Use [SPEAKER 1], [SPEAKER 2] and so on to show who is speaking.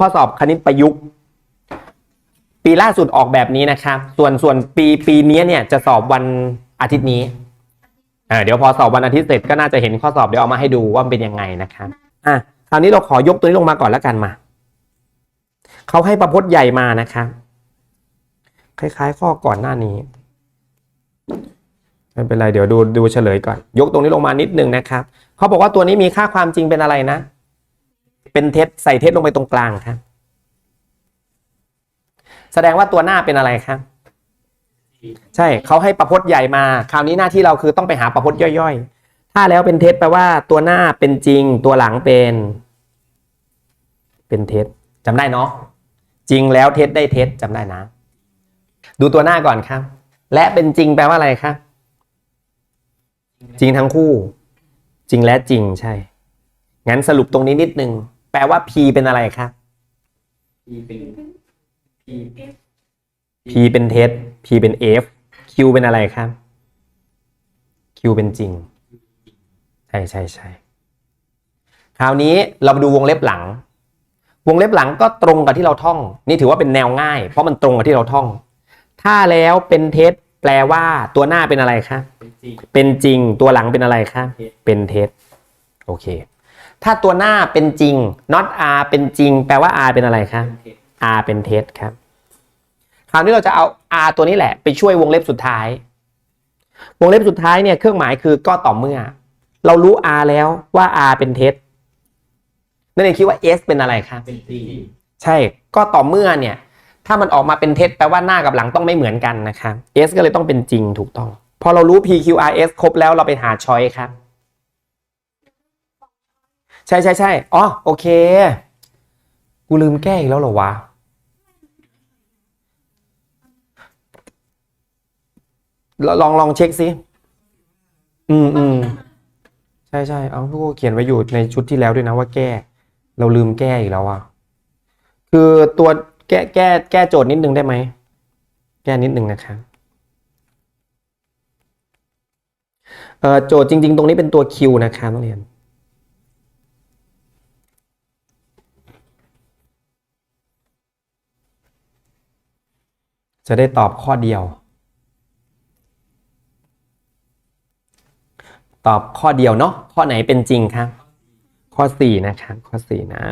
[SPEAKER 1] ข้อสอบคณิตประยุกต์ ปีล่าสุดออกแบบนี้นะครับ ส่วนส่วนปีปีนี้เนี่ยจะสอบวันอาทิตย์นี้อ่าเดี๋ยวพอสอบวันอาทิตย์เสร็จก็น่าจะเห็นข้อสอบเดี๋ยวเอามาให้ดูว่ามันเป็นยังไงนะครับอะคราวนี้เราขอยกตัวนี้ลงมาก่อนแล้วกันมาเขาให้ประพจน์ใหญ่มานะครับคล้ายๆ ข้อก่อนหน้านี้ไม่เป็นไรเดี๋ยวดูดูเฉลยก่อน ยกตรงนี้ลงมานิดนึงนะครับเขาบอกว่าตัวนี้มีค่าความจริงเป็นอะไรนะ เป็นเท็จใส่เท็จลงไปตรงกลางครับ แสดงว่าตัวหน้าเป็นอะไรครับ ใช่เขาให้ประพจน์ใหญ่มา คราวนี้หน้าที่เราคือต้องไปหาประพจน์ย่อยๆ ถ้าแล้วเป็นเท็จแปลว่าตัวหน้าเป็นจริง ตัวหลังเป็น เป็นเท็จจำได้เนาะจริงแล้วเท็จได้เท็จจำได้นะ ดูตัวหน้าก่อนครับ และเป็นจริงแปลว่าอะไรครับจริงทั้งคู่ จริงและจริงใช่ งั้นสรุปตรงนี้นิดนึง แปลว่า P เป็นอะไรครับ
[SPEAKER 2] P เป็น P
[SPEAKER 1] P เป็นเท็จ P เป็น F Q เป็นอะไรครับ Q เป็นจริง ใช่ใช่ใช่คราวนี้เรามาดูวงเล็บหลัง วงเล็บหลังก็ตรงกับที่เราท่อง นี่ถือว่าเป็นแนวง่าย เพราะมันตรงกับที่เราท่อง ถ้าแล้วเป็นเท็จแปลว่าตัวหน้าเป็นอะไรครับ
[SPEAKER 2] เป็นจริง
[SPEAKER 1] เป็นจริง ตัวหลังเป็นอะไรครับเป็นเท็จ โอเค ถ้าตัวหน้าเป็นจริง not r เป็นจริง แปลว่า r เป็นอะไรครับ
[SPEAKER 2] เป็นเท็จ
[SPEAKER 1] r เป็นเท็จครับ คราวนี้เราจะเอา r ตัวนี้แหละ ไปช่วยวงเล็บสุดท้าย วงเล็บสุดท้ายเนี่ยเครื่องหมายคือก็ต่อเมื่อ เรารู้ r แล้วว่า r เป็นเท็จนั่นเองคิดว่า s เป็นอะไรครับ
[SPEAKER 2] เป็นจริง
[SPEAKER 1] ใช่ก็ต่อเมื่อเนี่ย ถ้ามันออกมาเป็นเท็จแปลว่าหน้ากับหลังต้องไม่เหมือนกันนะครับ s ก็เลยต้องเป็นจริงถูกต้อง พอเรารู้ p q r s ครบแล้วเราไปหาช้อยครับ ใช่ใช่ใช่อ๋อโอเค กูลืมแก้อีกแล้วเหรอวะ ลองลองเช็คสิ อืมอืมใช่ใช่เอาพวกกูเขียนไว้อยู่ในชุดที่แล้วด้วยนะว่าแก้ เราลืมแก้อีกแล้วอะ คือตัวแก้แก้แก้โจทย์นิดนึงได้ไหม แก้นิดนึงนะครับเอ่อโจทย์จริง ๆ ตรงนี้เป็นตัว Q นะครับนักเรียน จะได้ตอบข้อเดียว ตอบข้อเดียวเนาะข้อไหนเป็นจริงครับ ข้อ 4 นะครับ ข้อ 4 นะ